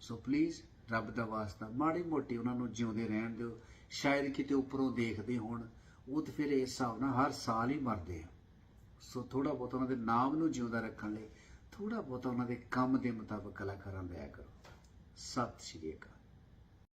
ਸੋ ਪਲੀਜ਼ ਰੱਬ ਦਾ ਵਾਸਤਾ, ਮਾੜੀ ਮੋਟੀ ਉਹਨਾਂ ਨੂੰ ਜਿਉਂਦੇ ਰਹਿਣ ਦਿਓ। ਸ਼ਾਇਦ ਕਿਤੇ ਉੱਪਰੋਂ ਦੇਖਦੇ ਹੋਣ, ਉਹ ਤੇ ਫਿਰ ਇਸ ਹਿਸਾਬ ਨਾਲ ਹਰ ਸਾਲ ਹੀ ਮਰਦੇ ਆ। ਸੋ ਥੋੜਾ ਬਹੁਤ ਉਹਨਾਂ ਦੇ ਨਾਮ ਨੂੰ ਜਿਉਂਦਾ ਰੱਖਣ ਲਈ ਥੋੜਾ ਬਹੁਤ ਉਹਨਾਂ ਦੇ ਕੰਮ ਦੇ ਮੁਤਾਬਕ ਕਲਾਕਾਰਾਂ ਦਾ ਕਰੋ। ਸਤਿ ਸ਼੍ਰੀ ਅਕਾਲ।